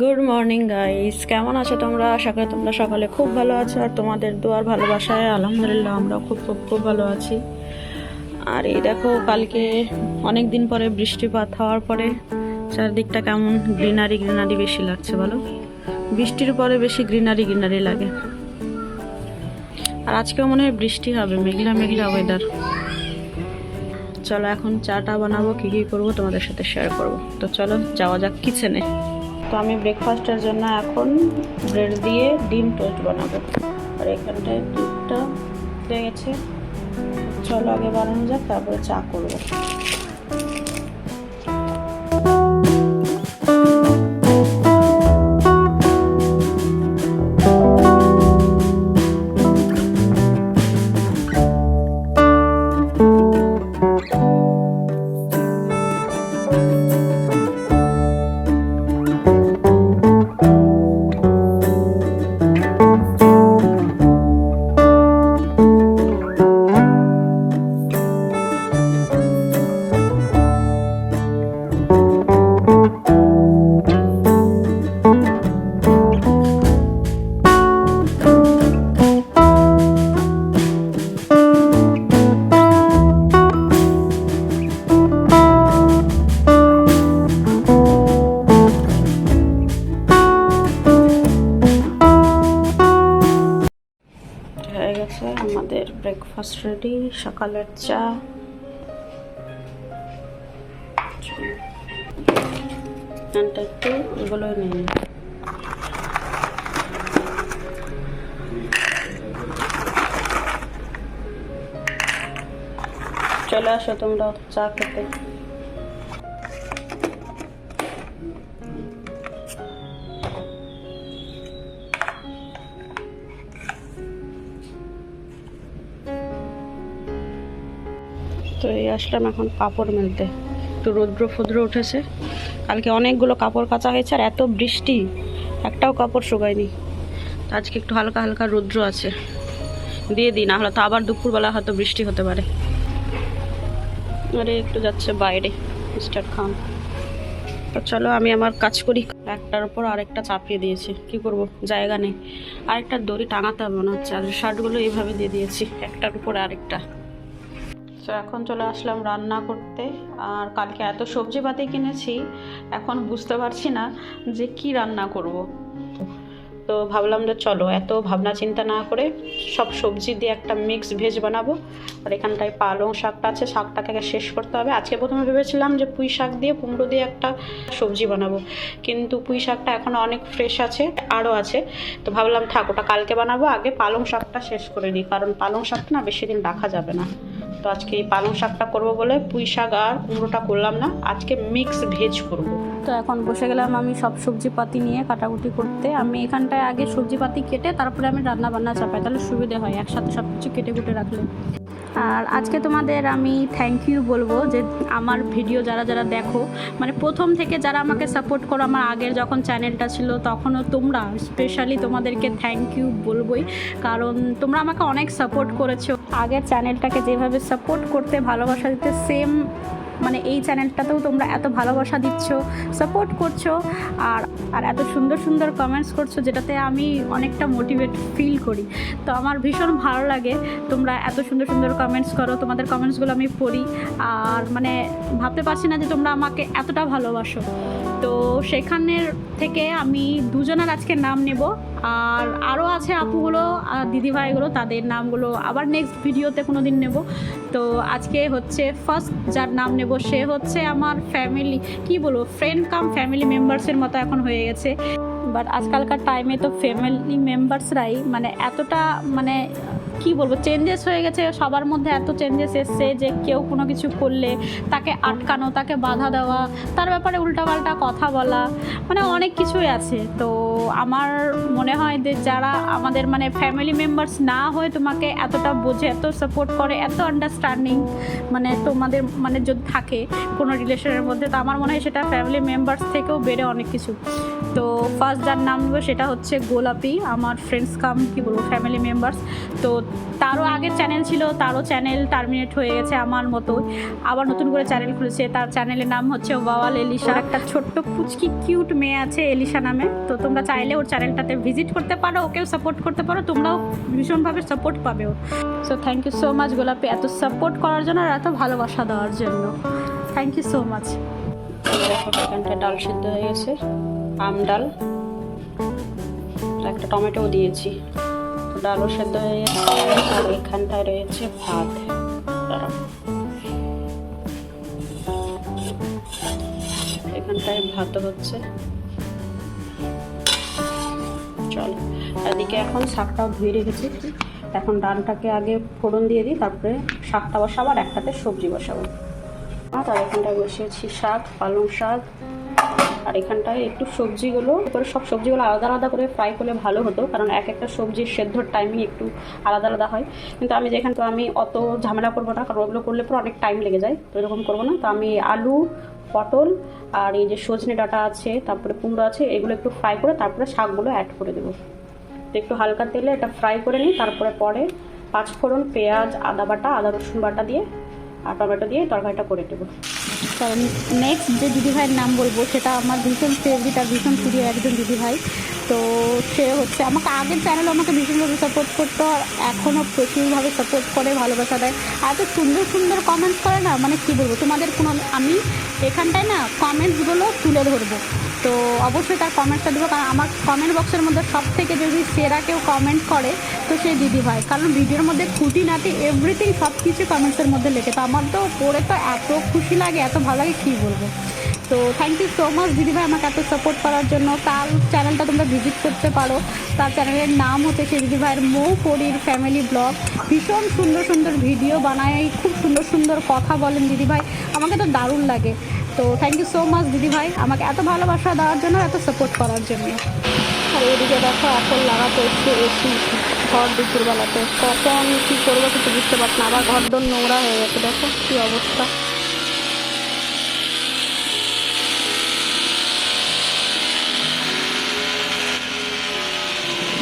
Good morning guys কেমন আছো তোমরা? আশা করি তোমরা সকালে খুব ভালো আছো আর তোমাদের দোয়ার ভালোবাসায় আলহামদুলিল্লাহ আমরা খুব খুব খুব ভালো আছি। আর এই দেখো, কালকে অনেক দিন পরে বৃষ্টিপাত হওয়ার পরে চারদিকটা কেমন গ্রিনারি গ্রিনারি বেশি লাগছে বলো? বৃষ্টির পরে বেশি গ্রিনারি গ্রিনারি লাগে। আর আজকেও মনে হয় বৃষ্টি হবে, মেঘলা মেঘলা ওয়েদার চলো এখন চাটা বানাবো, কী কী করব তোমাদের সাথে শেয়ার করব। তো চলো, যাওয়া যাক কিচেনে তো আমি ব্রেকফাস্টের জন্য এখন ব্রেড দিয়ে ডিম টোস্ট বানাবো। আর এখানটায় দুধটা হয়ে গেছে চলো আগে বানানো যাক, তারপরে চা করব। ব্রেকফাস্ট রেডি সকালের চা এখানটা একটু এগুলোই নিই চলে আসো তোমরা চা খেতে তো এই আসলাম এখন কাপড় মেলতে। একটু রৌদ্র ফুদ্র উঠেছে। কালকে অনেকগুলো কাপড় কাচা হয়েছে আর এত বৃষ্টি, একটাও কাপড় শুকায়নি। আজকে একটু হালকা হালকা রৌদ্র আছে। দিয়ে দিই, না হলে তো আবার দুপুরবেলা হয়তো বৃষ্টি হতে পারে। আরে, একটু যাচ্ছে বাইরে, মিস্টার খান। তো চলো আমি আমার কাজ করি। একটার উপর আরেকটা চাপিয়ে দিয়েছি। কি করব? জায়গা নেই। আরেকটা দড়ি টাঙাতে হবে মনে হচ্ছে। আর শার্টগুলো এইভাবে দিয়ে দিয়েছি। একটার উপর আরেকটা। তো এখন চলে আসলাম রান্না করতে। আর কালকে এত সবজিপাতি কিনেছি, এখন বুঝতে পারছি না যে কি রান্না করব। তো ভাবলাম যে চলো, এত ভাবনা চিন্তা না করে সব সবজি দিয়ে একটা মিক্স ভেজ বানাবো। আর এখানটায় পালং শাকটা আছে, শাকটাকে শেষ করতে হবে। আজকে প্রথমে ভেবেছিলাম যে পুঁই শাক দিয়ে, কুমড়ো দিয়ে একটা সবজি বানাবো। কিন্তু পুঁই শাকটা এখন অনেক ফ্রেশ আছে, আরও আছে। তো ভাবলাম থাক, ওটা কালকে বানাবো, আগে পালং শাকটা শেষ করে নিই। কারণ পালং শাকটা না বেশি দিন রাখা যাবে না। তো আজকে এই পালং শাকটা করব বলে পুঁই শাক আর কুমড়োটা করলাম না, আজকে মিক্স ভেজ করব। তো এখন বসে গেলাম আমি সব সবজি পাতি নিয়ে কাটাকুটি করতে। আমি এখানটায় আগে সবজি পাতি কেটে তারপরে আমি রান্না বান্না চাপাই, তাহলে সুবিধে হয়, একসাথে সব কিছু কেটে কুটে রাখলে। আর আজকে তোমাদের আমি থ্যাংক ইউ বলব যে আমার ভিডিও যারা যারা দেখো মানে প্রথম থেকে যারা আমাকে সাপোর্ট করো, আমার আগের যখন চ্যানেলটা ছিল, তখনও তোমরা স্পেশালি তোমাদেরকে থ্যাংক ইউ বলবোই। কারণ তোমরা আমাকে অনেক সাপোর্ট করেছ। আগের চ্যানেলটাকে যেভাবে সাপোর্ট করতে ভালোবাসা দিতে সেম মানে এই চ্যানেলটাতেও তোমরা এত ভালোবাসা দিচ্ছ সাপোর্ট করছ, আর আর এত সুন্দর সুন্দর কমেন্টস করছ যেটাতে আমি অনেকটা মোটিভেট ফিল করি। তো আমার ভীষণ ভালো লাগে তোমরা এত সুন্দর সুন্দর কমেন্টস করো, তোমাদের কমেন্টসগুলো আমি পড়ি, আর মানে ভাবতে পারছি না যে তোমরা আমাকে এতটা ভালোবাসো। তো সেখানের থেকে আমি দুজনের আজকে নাম নেব। আর আরও আছে আপুগুলো, আর দিদিভাইগুলো, তাদের নামগুলো আবার নেক্সট ভিডিওতে কোনো দিন নেব। তো আজকে হচ্ছে ফার্স্ট যার নাম নেব, সে হচ্ছে আমার ফ্যামিলি কি বলব ফ্রেন্ড কাম ফ্যামিলি মেম্বার্সের মতো এখন হয়ে গেছে। বাট আজকালকার টাইমে তো ফ্যামিলি মেম্বার্সরাই মানে এতটা মানে কি বলব চেঞ্জেস হয়ে গেছে। সবার মধ্যে এত চেঞ্জেস এসছে যে কেউ কোনো কিছু করলে তাকে আটকানো, তাকে বাধা দেওয়া, তার ব্যাপারে উল্টাপাল্টা কথা বলা মানে অনেক কিছুই আছে। তো আমার মনে হয় যে যারা আমাদের মানে ফ্যামিলি মেম্বার্স না হয়ে তোমাকে এতটা বোঝে, এত সাপোর্ট করে, এত আন্ডারস্ট্যান্ডিং মানে তোমাদের মানে যদি থাকে কোনো রিলেশনের মধ্যে, তো আমার মনে হয় সেটা ফ্যামিলি মেম্বার্স থেকেও বেড়ে অনেক কিছু। তো ফার্স্ট যার নাম নেব সেটা হচ্ছে গোলাপি আমার ফ্রেন্ডস কাম কি বলব ফ্যামিলি মেম্বার্স তো তারও আগের চ্যানেল ছিল তারও চ্যানেল টার্মিনেট হয়ে গেছে আমার মতো আবার নতুন করে চ্যানেল খুলেছে তার চ্যানেলের নাম হচ্ছে ওয়াওয়াল এলিশা। একটা ছোট্ট পুচকি কিউট মেয়ে আছে এলিশা নামে তো তোমরা চাইলে ওর চ্যানেলটাতে ভিজিট করতে পারো ওকেও সাপোর্ট করতে পারো তোমরাও ভীষণভাবে সাপোর্ট পাবে ও so thank you so much গোলাপি এত সাপোর্ট করার জন্য আর এত ভালোবাসা দেওয়ার জন্য। থ্যাংক ইউ সো মাচ ডাল সিদ্ধ হয়ে গেছে। আম ডাল, একটা টমেটো দিয়েছি। ডালও সেদ্ধ হয়ে আর এখানটায় রয়েছে ভাত। এখানটায় ভাত হচ্ছে। চল, এদিকে এখন শাকটাও ধুয়ে রেখেছি। এখন ডালটাকে আগে ফোড়ন দিয়ে দিই, তারপরে শাকটা বসাবো আর একটাতে সবজি বসাবো। আর এখানটায় বসিয়েছি শাক, পালং শাক আর এখানটায় একটু সবজিগুলো করে সব সবজিগুলো আলাদা আলাদা করে ফ্রাই করলে ভালো হতো, কারণ এক একটা সবজির সেদ্ধর টাইমিং একটু আলাদা আলাদা হয়। কিন্তু আমি যেখান, তো আমি অত ঝামেলা করব না, কারণ ওগুলো করলে পরে অনেক টাইম লেগে যায়, তো এরকম করব না। তো আমি আলু, পটল আর এই যে সজনে ডাঁটা আছে, তারপরে কুমড়ো আছে, এগুলো একটু ফ্রাই করে তারপরে শাকগুলো অ্যাড করে দেবো। তো একটু হালকা তেলে এটা ফ্রাই করে নিই, তারপরে পরে পাঁচফোড়ন, পেঁয়াজ, আদা বাটা, আদা রসুন বাটা দিয়ে আর টমেটো দিয়ে তরকারিটা করে দেবো কারণ নেক্সট যে দিদিভাইয়ের নাম বলব, সেটা আমার ভীষণ ফেভারিট আর ভীষণ প্রিয় একজন দিদিভাই। তো সে হচ্ছে আমাকে আগের চ্যানেল আমাকে ভীষণভাবে সাপোর্ট করতো আর এখনও প্রচুরভাবে সাপোর্ট করে, ভালোবাসা দেয়। আর এত সুন্দর সুন্দর কমেন্টস করে না মানে কী বলব, তোমাদের কোনো আমি এখানটায় না কমেন্টসগুলো তুলে ধরবো। তো অবশ্যই তার কমেন্টসটা দেবো, কারণ আমার কমেন্ট বক্সের মধ্যে সব থেকে যদি সেরা কেউ কমেন্ট করে, তো সেই দিদিভাই কারণ ভিডিওর মধ্যে খুঁটিনাটি এভরিথিং সব কিছু কমেন্টসের মধ্যে লেখে। তো আমার তো পড়ে তো এত খুশি লাগে, এত ভালো লাগে, কী বলব? তো থ্যাংক ইউ সো মাচ দিদিভাই আমাকে এত সাপোর্ট করার জন্য। তার চ্যানেলটা তোমরা ভিজিট করতে পারো। তার চ্যানেলের নাম হচ্ছে সেই দিদিভাইয়ের মৌ পরির ফ্যামিলি ব্লগ ভীষণ সুন্দর সুন্দর ভিডিও বানায়, খুব সুন্দর সুন্দর কথা বলেন দিদিভাই আমাকে তো দারুণ লাগে। তো থ্যাংক ইউ সো মাচ দিদি ভাই। আমাকে এত ভালোবাসা দেওয়ার জন্য, এত সাপোর্ট করার জন্য। আর এদিকে দেখো, এখন লাগাতে হচ্ছে এসি ঘর দুপুরবেলাতে। কখন কী করব কিছু বুঝতে পারছি না। আবার ঘর দোর নোংরা হয়ে গেছে, দেখো কী অবস্থা।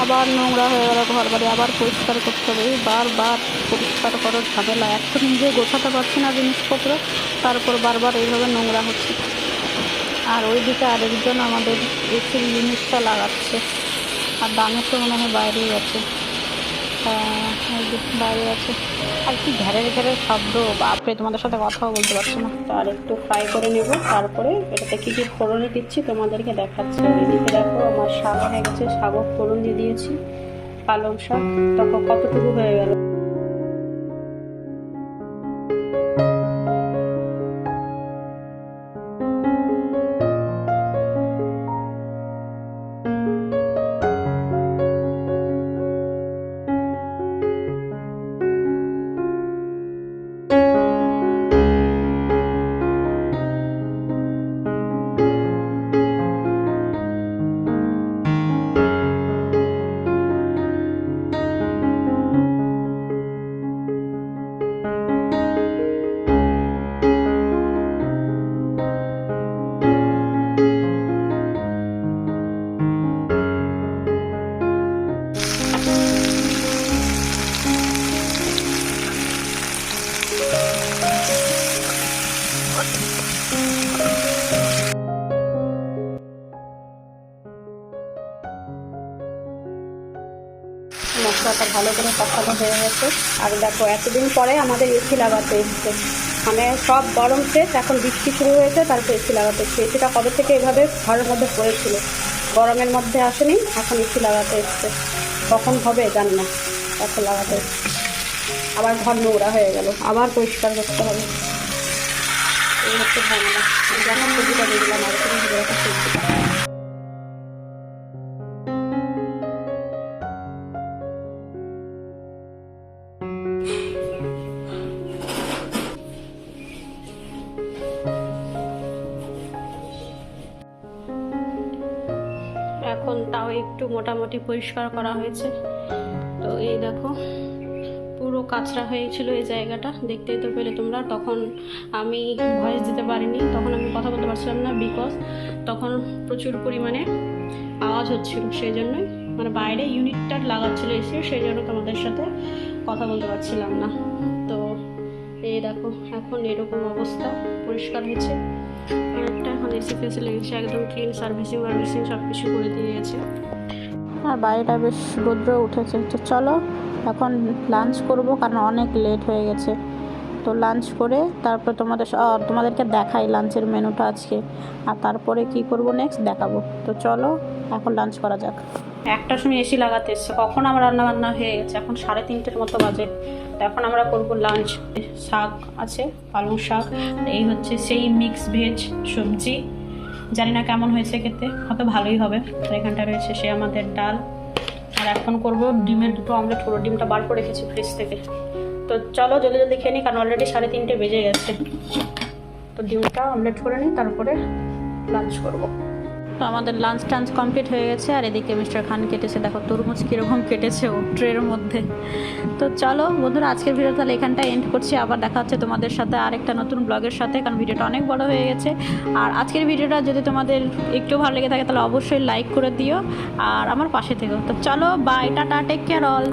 আবার নোংরা হয়ে গেল ঘর বাড়ি আবার পরিষ্কার করতে হবে। বারবার পরিষ্কার করার ঝামেলা। এখন নিজে গোছাতে পারছি না জিনিসপত্র, তারপর বারবার এইভাবে নোংরা হচ্ছে। আর ওই দিকে আরেকজন আমাদের এসির জিনিসটা লাগাচ্ছে। আর দামে তো মনে হয় বাইরেই আছে। যে বাইরে আছে। আর কি ঘেরের ঘেরের শব্দ, বাপরে, তোমাদের সাথে কথাও বলতে পারছি না। আর একটু ফ্রাই করে নেব, তারপরে এটাতে কী কী ফোড়নে দিচ্ছি তোমাদেরকে দেখাচ্ছি। এদিকে দেখো, আমার শাক হয়ে গেছে, শাকও ফোড়ন দিয়ে দিয়েছি, পালং শাক। তখন কতটুকু হয়ে গেল। মশলাটা ভালো করে কষানো হয়ে গেছে। আর দেখো, এতদিন পরে আমাদের এসি লাগাতে এসছে। মানে সব গরম শেষ এখন বৃষ্টি শুরু হয়েছে, তারপর এসি লাগাতে এসছে। এসিটা কবে থেকে এভাবে ঘরের মধ্যে পড়েছিল? গরমের মধ্যে আসেনি, এখন এসি লাগাতে এসছে। কখন হবে জানি না, এখন লাগাতে। আবার ঘর নোংরা হয়ে গেল, আবার পরিষ্কার করতে হবে। এই হচ্ছে যখন দিলাম আর এখন তাও একটু মোটামুটি পরিষ্কার করা হয়েছে। তো এই দেখো, পুরো কাঁচরা হয়েছিল এই জায়গাটা। দেখতেই তো পেলে তোমরা। তখন আমি ভয়েস দিতে পারিনি। তখন আমি কথা বলতে পারছিলাম না বিকজ তখন প্রচুর পরিমাণে আওয়াজ হচ্ছিল। সেই জন্যই মানে বাইরে ইউনিটটা লাগাচ্ছিল এসে সেই জন্য তোমাদের সাথে কথা বলতে পারছিলাম না। তো এই দেখো, এখন এরকম অবস্থা পরিষ্কার হয়েছে। এসি ফেসি লেগেছে একদম ক্লিন সার্ভিসিং সার্ভিসিং সব কিছু করে দিয়েছে। আর বাড়িটা বেশ রৌদ্র উঠেছে। তো চলো, এখন লাঞ্চ করব, কারণ অনেক লেট হয়ে গেছে। তো লাঞ্চ করে তারপরে তোমাদের তোমাদেরকে দেখাই লাঞ্চের মেনুটা আজকে। আর তারপরে কি করব নেক্সট দেখাবো। তো চলো, এখন লাঞ্চ করা যাক। একটার সময় এসি লাগাতে এসছে। কখন আমার রান্না বান্না হয়ে গেছে? এখন সাড়ে তিনটের মতো বাজে। এখন আমরা করব লাঞ্চ শাক আছে, পালং শাক এই হচ্ছে সেই মিক্স ভেজ সবজি। জানি না কেমন হয়েছে খেতে, হয়তো ভালোই হবে। আর এখানটা রয়েছে সে আমাদের ডাল। আর এখন করব ডিমের দুটো অমলেট করব ডিমটা বার করে রেখেছি ফ্রিজ থেকে। তো চলো জলদি জলদি খেয়ে নিই, কারণ অলরেডি সাড়ে তিনটে বেজে গেছে। তো ডিমটা অমলেট করে নিই, তারপরে লাঞ্চ করব। তো আমাদের লাঞ্চ টাঞ্চ কমপ্লিট হয়ে গেছে। আর এদিকে মিস্টার খান কেটেছে, দেখো, তরমুজ কীরকম কেটেছে ও ট্রের মধ্যে। তো চলো বন্ধুরা, আজকের ভিডিও তাহলে এখানটা এন্ড করছি। আবার দেখা হচ্ছে তোমাদের সাথে আরেকটা নতুন ব্লগের সাথে, কারণ ভিডিওটা অনেক বড় হয়ে গেছে। আর আজকের ভিডিওটা যদি তোমাদের একটু ভালো লেগে থাকে, তাহলে অবশ্যই লাইক করে দিও। আর আমার পাশে থেকো। তো চলো bye tata take care all